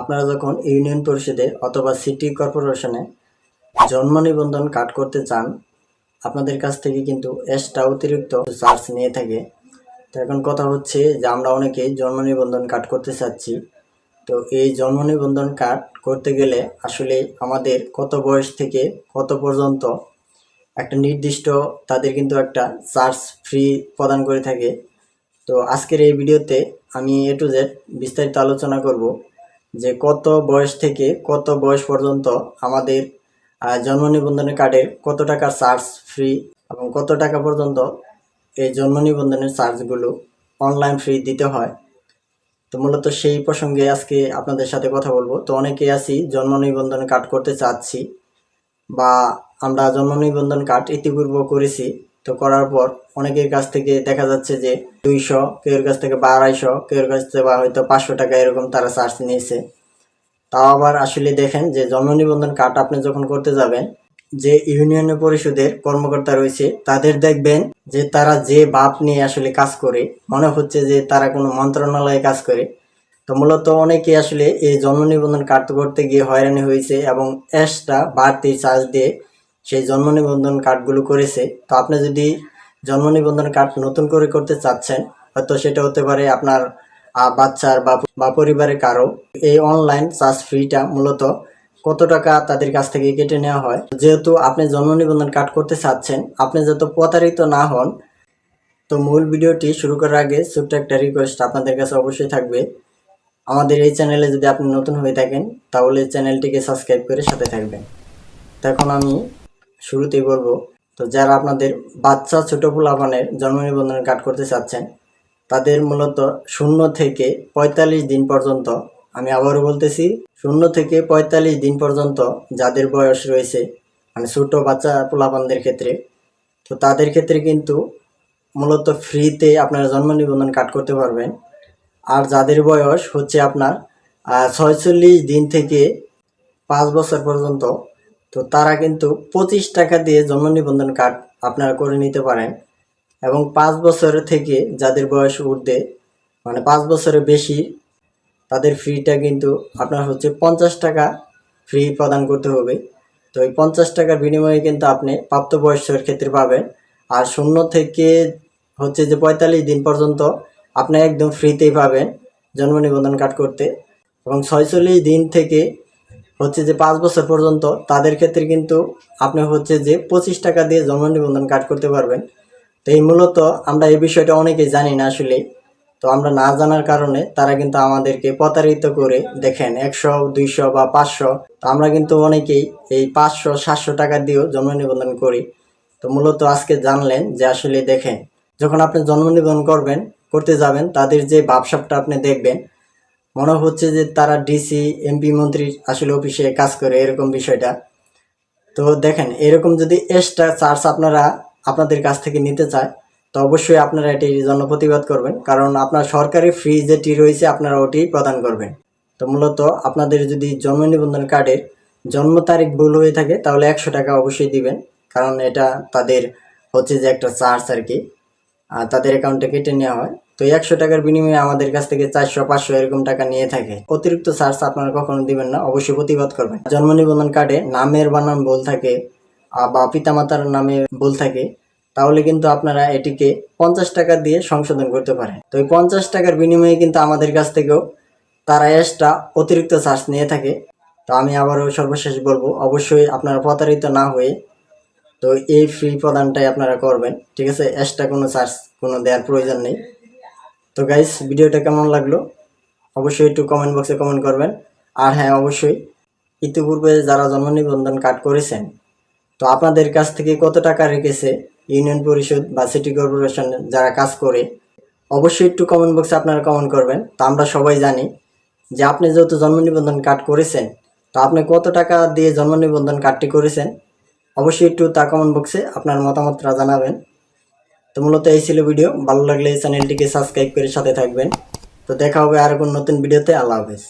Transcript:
আপনারা যখন ইউনিয়ন পরিষদে অথবা সিটি কর্পোরেশনে জন্ম নিবন্ধন কার্ড করতে চান, আপনাদের কাছ থেকে কিন্তু এক্সট্রা অতিরিক্ত চার্জ নিয়ে থাকে। তো এখন কথা হচ্ছে যে আমরা অনেকেই জন্ম নিবন্ধন কার্ড করতে চাচ্ছি। তো এই জন্ম নিবন্ধন কার্ড করতে গেলে আসলে আমাদের কত বয়স থেকে কত পর্যন্ত একটা নির্দিষ্ট তাদের কিন্তু একটা চার্জ ফ্রি প্রদান করে থাকে। তো আজকের এই ভিডিওতে আমি এ টু জেড বিস্তারিত আলোচনা করব। যে কত বয়স থেকে কত বয়স পর্যন্ত আমাদের জন্ম নিবন্ধনের কার্ডের কত টাকা চার্জ ফ্রি এবং কত টাকা পর্যন্ত এই জন্ম নিবন্ধনের চার্জগুলো অনলাইন ফ্রি দিতে হয়। তো মূলত সেই প্রসঙ্গে আজকে আপনাদের সাথে কথা বলব। তো অনেকেই আছি, জন্ম নিবন্ধন কার্ড করতে চাচ্ছি বা আমরা জন্ম নিবন্ধন কার্ড ইতিপূর্ব করেছি। তো করার পর অনেকের কাছ থেকে দেখা যাচ্ছে যে দুইশো, কেউর কাছ থেকে বা আড়াইশো, কেউর কাছ থেকে বা হয়তো পাঁচশো টাকা এরকম তারা চার্জ নিয়েছে। তাও আবার আসলে দেখেন যে জন্ম নিবন্ধন কার্ড আপনি যখন করতে যাবেন, যে ইউনিয়ন পরিষদের কর্মকর্তা রয়েছে, তাদের দেখবেন যে তারা যে বাপ নিয়ে আসলে কাজ করে, মনে হচ্ছে যে তারা কোনো মন্ত্রণালয়ে কাজ করে। তো মূলত অনেকে আসলে এই জন্ম নিবন্ধন কার্ড করতে গিয়ে হয়রানি হয়েছে এবং এক্সট্রা বাড়তি চার্জ দিয়ে সেই জন্ম নিবন্ধন কার্ডগুলো করেছে। তো আপনি যদি জন্ম নিবন্ধন কার্ড নতুন করে করতে চাচ্ছেন, হয়তো সেটা হতে পারে আপনার বাচ্চার বা পরিবারের কারও। এই অনলাইন চার্জ ফ্রিটা মূলত কত টাকা তাদের কাছ থেকে কেটে নেওয়া হয়। যেহেতু আপনি জন্ম নিবন্ধন কার্ড করতে চাচ্ছেন, আপনি যত প্রতারিত না হন, তো মূল ভিডিওটি শুরু করার আগে ছোট্ট একটা রিকোয়েস্ট আপনাদের কাছে অবশ্যই থাকবে। আমাদের এই চ্যানেলে যদি আপনি নতুন হয়ে থাকেন, তাহলে চ্যানেলটিকে সাবস্ক্রাইব করে সাথে থাকবেন। তো এখন আমি শুরুতেই বলব, তো যারা আপনাদের বাচ্চা ছোট পোলাপানের জন্ম নিবন্ধন কার্ড করতে চাচ্ছেন, তাদের মূলত শূন্য থেকে পঁয়তাল্লিশ দিন পর্যন্ত, আমি আবারও বলতেছি, শূন্য থেকে পঁয়তাল্লিশ দিন পর্যন্ত যাদের বয়স রয়েছে মানে ছোট বাচ্চা পোলাপানদের ক্ষেত্রে, তো তাদের ক্ষেত্রে কিন্তু মূলত ফ্রিতে আপনারা জন্ম নিবন্ধন কার্ড করতে পারবেন। আর যাদের বয়স হচ্ছে আপনার ছয়চল্লিশ দিন থেকে পাঁচ বছর পর্যন্ত তো তারা কিন্তু পঁচিশ টাকা দিয়ে জন্ম নিবন্ধন কার্ড আপনারা করে নিতে পারেন। এবং পাঁচ বছর থেকে যাদের বয়স ঊর্ধ্বে মানে পাঁচ বছরের বেশি, তাদের ফিটা কিন্তু আপনার হচ্ছে পঞ্চাশ টাকা ফ্রি প্রদান করতে হবে। তো এই পঞ্চাশ টাকার বিনিময়ে কিন্তু আপনি প্রাপ্তবয়স্কের ক্ষেত্রে পাবেন। আর শূন্য থেকে হচ্ছে যে পঁয়তাল্লিশ দিন পর্যন্ত আপনি একদম ফ্রিতেই পাবেন জন্ম নিবন্ধন কার্ড করতে। এবং ছয়চল্লিশ দিন থেকে হচ্ছে যে পাঁচ বছর পর্যন্ত তাদের ক্ষেত্রে কিন্তু আপনি হচ্ছে যে পঁচিশ টাকা দিয়ে জন্ম নিবন্ধন কার্ড করতে পারবেন। তো এই মূলত আমরা এই বিষয়টা অনেকেই জানি না আসলে। তো আমরা না জানার কারণে তারা কিন্তু আমাদেরকে প্রতারিত করে দেখেন একশো, দুইশো বা পাঁচশো। তো আমরা কিন্তু অনেকেই এই পাঁচশো, সাতশো টাকা দিয়েও জন্ম নিবন্ধন করি। তো মূলত আজকে জানলেন যে আসলে দেখেন, যখন আপনি জন্ম নিবন্ধন করবেন, করতে যাবেন, তাদের যে ভাবসাবটা আপনি দেখবেন মনে হচ্ছে যে তারা ডিসি এমপি মন্ত্রী আসলে অফিসে কাজ করে এরকম বিষয়টা। তো দেখেন, এরকম যদি এক্সট্রা চার্জ আপনারা আপনাদের কাছ থেকে নিতে চায়, তো অবশ্যই আপনারা এটির জন্য প্রতিবাদ করবেন। কারণ আপনার সরকারি ফ্রি যেটি রয়েছে, আপনারা ওটি প্রদান করবেন। তো মূলত আপনাদের যদি জন্ম নিবন্ধন কার্ডের জন্ম তারিখ ভুল হয়ে থাকে, তাহলে একশো টাকা অবশ্যই দিবেন। কারণ এটা তাদের হচ্ছে যে একটা চার্জ আর কি। তাদের অ্যাকাউন্টে কেটে নেওয়া হয়। তো একশো টাকার বিনিময়ে আমাদের কাছ থেকে চারশো, পাঁচশো এরকম টাকা নিয়ে থাকে। অতিরিক্ত চার্জ আপনারা কখনো দিবেন না, অবশ্যই প্রতিবাদ করবেন। জন্ম নিবন্ধন কার্ডে নামের বানান ভুল থাকে বা পিতামাতার নামে ভুল থাকে, তাহলে কিন্তু আপনারা এটিকে পঞ্চাশ টাকা দিয়ে সংশোধন করতে পারেন। তো এই পঞ্চাশ টাকার বিনিময়ে কিন্তু আমাদের কাছ থেকেও তারা এক্সট্রা অতিরিক্ত চার্জ নিয়ে থাকে। তো আমি আবারও সর্বশেষ বলব, অবশ্যই আপনারা প্রতারিত না হয়ে তো এই ফ্রি প্রদানটাই আপনারা করবেন। ঠিক আছে? এক্সট্রা কোনো চার্জ কোনো দেওয়ার প্রয়োজন নেই। তো গাইস ভিডিওটা কেমন লাগল? অবশ্যই একটু কমেন্ট বক্সে কমেন্ট করবেন। আর হ্যাঁ অবশ্যই, ইতিপূর্বে যারা জন্ম নিবন্ধন কার্ড করেছেন, তো আপনাদের কাছ থেকে কত টাকা রেখেছে ইউনিয়ন পরিষদ বা সিটি কর্পোরেশন যারা কাজ করে, অবশ্যই একটু কমেন্ট বক্সে আপনারা কমেন্ট করবেন। তো আমরা সবাই জানি যে আপনি যেহেতু জন্ম নিবন্ধন কার্ড করেছেন, তো আপনি কত টাকা দিয়ে জন্ম নিবন্ধন কার্ডটি করেছেন? অবশ্যই একটু তা কমেন্ট বক্সে আপনার মতামতটা জানাবেন। তো মূলত এই ছিল ভিডিও। ভালো লাগলে এই চ্যানেলটিকে সাবস্ক্রাইব করে সাথে থাকবেন। তো দেখা হবে আর কোন নতুন ভিডিওতে। আল্লাহ হাফেজ।